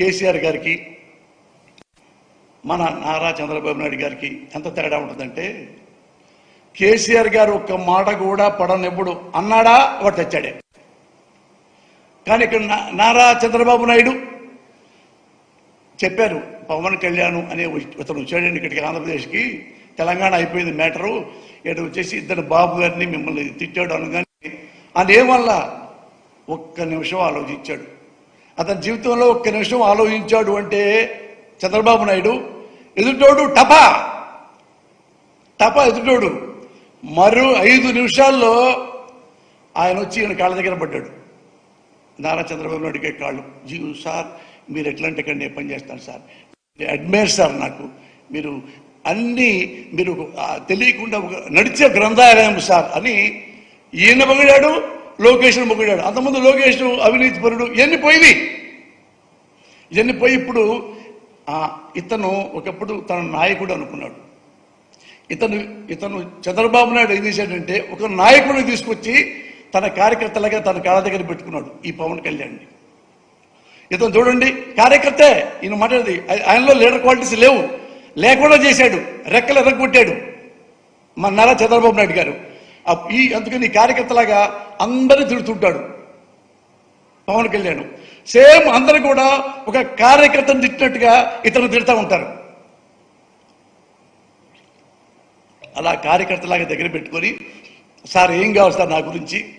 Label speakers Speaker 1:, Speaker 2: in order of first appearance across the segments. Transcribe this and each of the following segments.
Speaker 1: కేసీఆర్ గారికి మన నారా చంద్రబాబు నాయుడు గారికి ఎంత తేడా ఉంటుందంటే కేసీఆర్ గారు ఒక్క మాట కూడా పడనివ్వడు. అన్నాడా వాడు తెచ్చాడే. కానీ ఇక్కడ నా- నారా చంద్రబాబు నాయుడు చెప్పారు పవన్ కళ్యాణ్ అనే ఇతను వచ్చాడండి ఇక్కడికి ఆంధ్రప్రదేశ్కి. తెలంగాణ అయిపోయింది మ్యాటరు. ఇటు వచ్చేసి ఇద్దరు బాబు గారిని మిమ్మల్ని తిట్టాడు అనగానే అదేమల్లా ఒక్క నిమిషం ఆలోచించాడు. అతని జీవితంలో ఒక్క నిమిషం ఆలోచించాడు అంటే చంద్రబాబు నాయుడు ఎదుటోడు టపా. టపా ఎదుటోడు. మరో ఐదు నిమిషాల్లో ఆయన వచ్చి ఈయన కాళ్ళ దగ్గర పడ్డాడు. నారా చంద్రబాబు నాయుడుకే కాళ్ళు. జీవు సార్ మీరు ఎట్లాంటి ఇక్కడ నేను పనిచేస్తాను సార్? అడ్మైర్ సార్ నాకు. మీరు అన్నీ మీరు తెలియకుండా ఒక నడిచే గ్రంథాలయం సార్ అని ఈయన పగిడాడు లోకేష్ను మొగ్గాడు అంతకుముందు లోకేష్ను అవినీతి పరుడు ఇవన్నీ పోయినాయి. ఇవన్నీ పోయి ఇప్పుడు ఆ, ఇతను ఒకప్పుడు తన నాయకుడు అనుకున్నాడు. ఇతను ఇతను చంద్రబాబు నాయుడు ఏం చేశాడంటే ఒక నాయకుడిని తీసుకొచ్చి తన కార్యకర్తలుగా తన కాళ్ళ దగ్గర పెట్టుకున్నాడు ఈ పవన్ కళ్యాణ్ని. ఇతను చూడండి కార్యకర్తే ఈయన మాట్లాడేది ఆయనలో లీడర్ క్వాలిటీస్ లేవు. లేకుండా చేశాడు రెక్కలు ఎర్రగొట్టాడు. మన నారా చంద్రబాబు నాయుడు గారు. ఈ అందుకని కార్యకర్తలాగా అందరిని తిడుతుంటాడు. పవన్ కళ్యాణ్. సేమ్ అందరూ కూడా ఒక కార్యకర్తను తిట్టినట్టుగా ఇతను తిడతా ఉంటారు. అలా కార్యకర్తలాగా దగ్గర పెట్టుకొని సార్ ఏం కావాలి సార్ నా గురించి?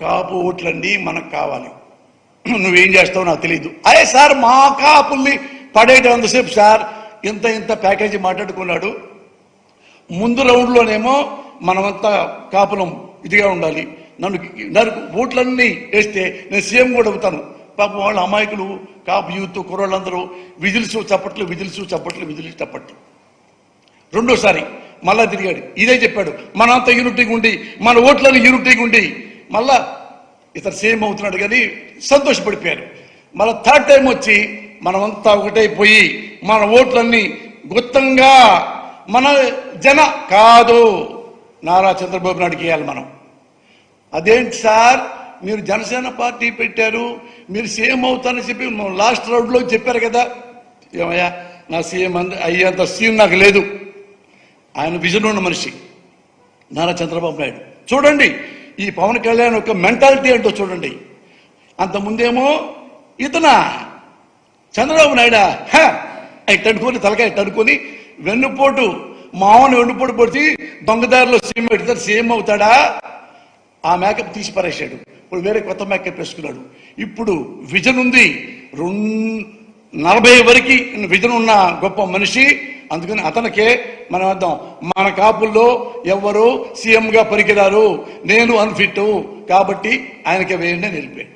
Speaker 1: కాపు ఓట్లండి మనకు కావాలి. నువ్వేం చేస్తావో నాకు తెలియదు అదే సార్ మా కాపుల్ని పడేయడం అంతసేపు సార్? ఇంత ఇంత ప్యాకేజీ మాట్లాడుకున్నాడు? ముందు రౌండ్లోనేమో మనమంతా కాపులం ఇదిగా ఉండాలి. నన్ను నరుకు ఓట్లన్నీ వేస్తే నేను సీఎం కూడా అవుతాను. పాపం వాళ్ళ అమాయకులు కాపు యూత్ కుర్రోళ్ళందరూ విజిల్స్ చప్పట్లు విజిల్స్ చప్పట్లు విజిల్స్ చప్పట్లు. రెండోసారి మళ్ళా తిరిగాడు. ఇదే చెప్పాడు. మనంతా యూనిటీగా ఉండి మన ఓట్లను యూనిటీగా ఉండి మళ్ళా ఇతను సేమ్ అవుతున్నాడు కానీ సంతోషపడిపోయారు మళ్ళా థర్డ్ టైం వచ్చి మనమంతా ఒకటైపోయి మన ఓట్లన్నీ గుత్తంగా మన జన కాదు. నారా చంద్రబాబు నాయుడుకి వేయాలి మనం. అదేంటి సార్? మీరు జనసేన పార్టీ పెట్టారు మీరు సీఎం అవుతారని చెప్పి లాస్ట్ రౌండ్లో చెప్పారు కదా. ఏమయ్యా నా సీఎం అంద అయ్యేంత సీఎం నాకు లేదు. ఆయన విజన్ ఉన్న మనిషి నారా చంద్రబాబు నాయుడు. చూడండి ఈ పవన్ కళ్యాణ్ యొక్క మెంటాలిటీ ఏంటో చూడండి. అంతకుముందేమో ఇతనా? ఇతన చంద్రబాబు నాయుడా? హ, ఇట్ట తలకాయ ఇట్టనుకొని వెన్నుపోటు మామూలు వెన్నుపోటు పొడిచి దొంగదారిలో సీఎం పెడతారు సీఎం అవుతాడా? ఆ మేకప్ తీసి పారేశాడు. ఇప్పుడు వేరే కొత్త మేకప్ వేసుకున్నాడు. ఇప్పుడు విజన్ ఉంది. రెండు నలభై వరకు విజన్ ఉన్న గొప్ప మనిషి. అందుకని అతనికే మనం అర్థం. మన కాపుల్లో ఎవరు సీఎంగా పరికిరారు పనికిరారు. నేను అన్ఫిట్ కాబట్టి ఆయనకే వేయండి నిలిపాడు